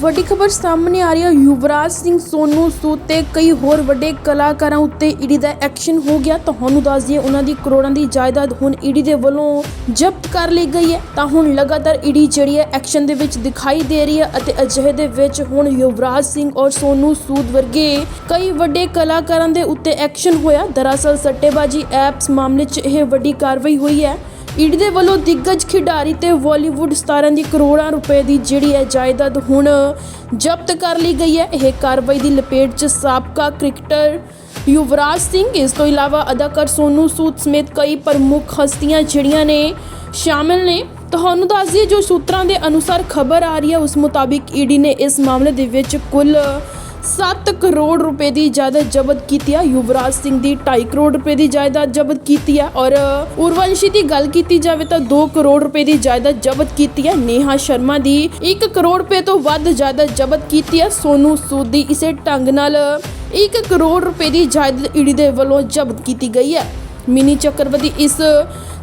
ਵੱਡੀ ਖਬਰ ਸਾਹਮਣੇ ਆ ਰਹੀ ਹੈ। ਯੁਵਰਾਜ ਸਿੰਘ ਸੋਨੂ ਸੂਦ ਤੇ ਕਈ ਹੋਰ ਵੱਡੇ ਕਲਾਕਾਰਾਂ ਉੱਤੇ ਈਡੀ ਦਾ ਐਕਸ਼ਨ ਹੋ ਗਿਆ। ਤੁਹਾਨੂੰ ਦੱਸ ਦਈਏ, ਉਹਨਾਂ ਦੀ ਕਰੋੜਾਂ ਦੀ ਜਾਇਦਾਦ ਹੁਣ ਈਡੀ ਦੇ ਵੱਲੋਂ ਜ਼ਬਤ ਕਰ ਲਈ ਗਈ ਹੈ। ਤਾਂ ਹੁਣ ਲਗਾਤਾਰ ਈਡੀ ਜਿਹੜੀ ਹੈ ਐਕਸ਼ਨ ਦੇ ਵਿੱਚ ਦਿਖਾਈ ਦੇ ਰਹੀ ਹੈ ਅਤੇ ਅਜਿਹੇ ਦੇ ਵਿੱਚ ਹੁਣ ਯੁਵਰਾਜ ਸਿੰਘ ਔਰ ਸੋਨੂ ਸੂਦ ਵਰਗੇ ਕਈ ਵੱਡੇ ਕਲਾਕਾਰਾਂ ਦੇ ਉੱਤੇ ਐਕਸ਼ਨ ਹੋਇਆ। ਦਰਅਸਲ ਸੱਟੇਬਾਜ਼ੀ ਐਪਸ ਮਾਮਲੇ 'ਚ ਇਹ ਵੱਡੀ ਕਾਰਵਾਈ ਹੋਈ ਹੈ। ਈਡੀ ਦੇ ਵੱਲੋਂ ਦਿੱਗਜ ਖਿਡਾਰੀ ਤੇ ਬਾਲੀਵੁੱਡ ਸਟਾਰਾਂ ਦੀ ਕਰੋੜਾਂ ਰੁਪਏ ਦੀ ਜਿਹੜੀ ਹੈ ਜਾਇਦਾਦ ਹੁਣ ਜ਼ਬਤ ਕਰ ਲਈ ਗਈ ਹੈ। ਇਹ ਕਾਰਵਾਈ ਦੀ ਲਪੇਟ 'ਚ ਸਾਬਕਾ ਕ੍ਰਿਕਟਰ ਯੁਵਰਾਜ ਸਿੰਘ, ਇਸ ਤੋਂ ਇਲਾਵਾ ਅਦਾਕਾਰ ਸੋਨੂ ਸੂਦ ਸਮੇਤ ਕਈ ਪ੍ਰਮੁੱਖ ਹਸਤੀਆਂ ਜਿਹੜੀਆਂ ਨੇ ਸ਼ਾਮਿਲ ਨੇ। ਤੁਹਾਨੂੰ ਦੱਸ ਦਈਏ ਜੋ ਸੂਤਰਾਂ ਦੇ ਅਨੁਸਾਰ ਖਬਰ ਆ ਰਹੀ ਹੈ, ਉਸ ਮੁਤਾਬਿਕ ਈਡੀ ਨੇ ਇਸ ਮਾਮਲੇ ਦੇ ਵਿੱਚ ਕੁੱਲ 7 ਕਰੋੜ ਰੁਪਏ ਦੀ ਜਾਇਦਾਦ ਜ਼ਬਤ ਕੀਤੀ ਹੈ ਯੁਵਰਾਜ ਸਿੰਘ ਦੀ 2.5 ਕਰੋੜ ਰੁਪਏ ਦੀ ਜਾਇਦਾਦ ਜ਼ਬਤ ਕੀਤੀ ਹੈ ਔਰ ਉਰਵੰਸ਼ੀ ਦੀ ਗੱਲ ਕੀਤੀ ਜਾਵੇ ਤਾਂ 2 ਕਰੋੜ ਰੁਪਏ ਦੀ ਜਾਇਦਾਦ ਜ਼ਬਤ ਕੀਤੀ ਹੈ ਨੇਹਾ ਸ਼ਰਮਾ ਦੀ 1 ਕਰੋੜ ਰੁਪਏ ਤੋਂ ਵੱਧ ਜਾਇਦਾਦ ਜ਼ਬਤ ਕੀਤੀ ਹੈ ਸੋਨੂ ਸੂਦ ਦੀ ਇਸੇ ਢੰਗ ਨਾਲ 1 ਕਰੋੜ ਰੁਪਏ ਦੀ ਜਾਇਦਾਦ ਈਡੀ ਦੇ ਵੱਲੋਂ ਜ਼ਬਤ ਕੀਤੀ ਗਈ ਹੈ ਮਿਨੀ ਚੱਕਰਵਰਤੀ ਇਸ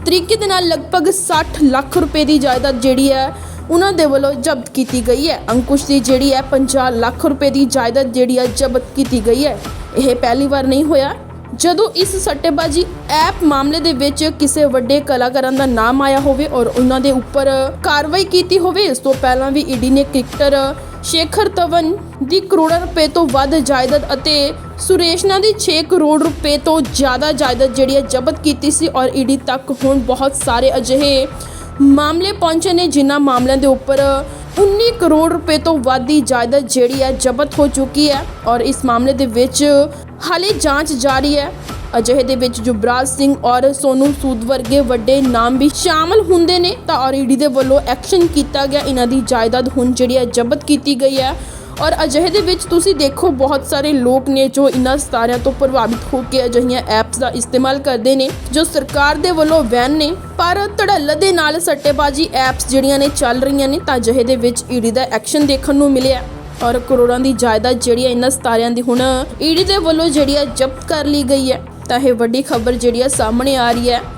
ਤਰੀਕੇ ਦੇ ਨਾਲ ਲਗਭਗ 60 ਲੱਖ ਰੁਪਏ ਦੀ ਜਾਇਦਾਦ ਜਿਹੜੀ ਹੈ ਉਹਨਾਂ ਦੇ ਵੱਲੋਂ ਜ਼ਬਤ ਕੀਤੀ ਗਈ ਹੈ। ਅੰਕੁਸ਼ ਦੀ ਜਿਹੜੀ ਹੈ 50 ਲੱਖ ਰੁਪਏ ਦੀ ਜਾਇਦਾਦ ਜਿਹੜੀ ਹੈ ਜ਼ਬਤ ਕੀਤੀ ਗਈ ਹੈ, ਇਹ ਪਹਿਲੀ ਵਾਰ ਨਹੀਂ ਹੋਇਆ। ਜਦੋਂ ਇਸ ਸੱਟੇਬਾਜ਼ੀ ਐਪ ਮਾਮਲੇ ਦੇ ਵਿੱਚ ਕਿਸੇ ਵੱਡੇ ਕਲਾਕਾਰਾਂ ਦਾ ਨਾਮ ਆਇਆ ਹੋਵੇ ਔਰ ਉਹਨਾਂ ਦੇ ਉੱਪਰ ਕਾਰਵਾਈ ਕੀਤੀ ਹੋਵੇ, ਇਸ ਤੋਂ ਪਹਿਲਾਂ ਵੀ ਈਡੀ ਨੇ ਕ੍ਰਿਕਟਰ ਸ਼ੇਖਰ ਧਵਨ ਦੀ ਕਰੋੜਾਂ ਰੁਪਏ ਤੋਂ ਵੱਧ ਜਾਇਦਾਦ ਅਤੇ ਸੁਰੇਸ਼ਨਾ ਦੀ 6 ਕਰੋੜ ਰੁਪਏ ਤੋਂ ਜ਼ਿਆਦਾ ਜਾਇਦਾਦ ਜਿਹੜੀ ਹੈ ਜ਼ਬਤ ਕੀਤੀ ਸੀ ਔਰ ਈਡੀ ਤੱਕ ਹੁਣ ਬਹੁਤ ਸਾਰੇ ਅਜਿਹੇ ਮਾਮਲੇ ਪਹੁੰਚੇ ਨੇ ਜਿਨ੍ਹਾਂ ਮਾਮਲਿਆਂ ਦੇ ਉੱਪਰ 19 ਕਰੋੜ ਰੁਪਏ ਤੋਂ ਵੱਧ ਦੀ ਜਾਇਦਾਦ ਜਿਹੜੀ ਹੈ ਜ਼ਬਤ ਹੋ ਚੁੱਕੀ ਹੈ ਔਰ ਇਸ ਮਾਮਲੇ ਦੇ ਵਿੱਚ ਹਾਲੇ ਜਾਂਚ ਜਾਰੀ ਹੈ। ਅਜਿਹੇ ਦੇ ਵਿੱਚ ਜੁਬਰਾਜ ਸਿੰਘ ਔਰ ਸੋਨੂ ਸੂਦ ਵਰਗੇ ਵੱਡੇ ਨਾਮ ਵੀ ਸ਼ਾਮਲ ਹੁੰਦੇ ਨੇ ਤਾਂ ਔਰ ਈਡੀ ਦੇ ਵੱਲੋਂ ਐਕਸ਼ਨ ਕੀਤਾ ਗਿਆ। ਇਹਨਾਂ ਦੀ ਜਾਇਦਾਦ ਹੁਣ ਜਿਹੜੀ ਹੈ ਜ਼ਬਤ ਕੀਤੀ ਗਈ ਹੈ। ਔਰ ਅਜਿਹੇ ਦੇ ਵਿੱਚ ਤੁਸੀਂ ਦੇਖੋ, ਬਹੁਤ ਸਾਰੇ ਲੋਕ ਨੇ ਜੋ ਇਨ੍ਹਾਂ ਸਤਾਰਿਆਂ ਤੋਂ ਪ੍ਰਭਾਵਿਤ ਹੋ ਕੇ ਅਜਿਹੀਆਂ ਐਪਸ ਦਾ ਇਸਤੇਮਾਲ ਕਰਦੇ ਨੇ, ਜੋ ਸਰਕਾਰ ਦੇ ਵੱਲੋਂ ਵੈਨ ਨੇ, ਪਰ ਧੜੱਲ ਦੇ ਨਾਲ ਸੱਟੇਬਾਜ਼ੀ ਐਪਸ ਜਿਹੜੀਆਂ ਨੇ ਚੱਲ ਰਹੀਆਂ ਨੇ, ਤਾਂ ਅਜਿਹੇ ਦੇ ਵਿੱਚ ਈਡੀ ਦਾ ਐਕਸ਼ਨ ਦੇਖਣ ਨੂੰ ਮਿਲਿਆ। ਔਰ ਕਰੋੜਾਂ ਦੀ ਜਾਇਦਾਦ ਜਿਹੜੀ ਹੈ ਇਨ੍ਹਾਂ ਸਤਾਰਿਆਂ ਦੀ ਹੁਣ ਈਡੀ ਦੇ ਵੱਲੋਂ ਜਿਹੜੀ ਹੈ ਜ਼ਬਤ ਕਰ ਲਈ ਗਈ ਹੈ। ਤਾਂ ਇਹ ਵੱਡੀ ਖਬਰ ਜਿਹੜੀ ਹੈ ਸਾਹਮਣੇ ਆ ਰਹੀ ਹੈ।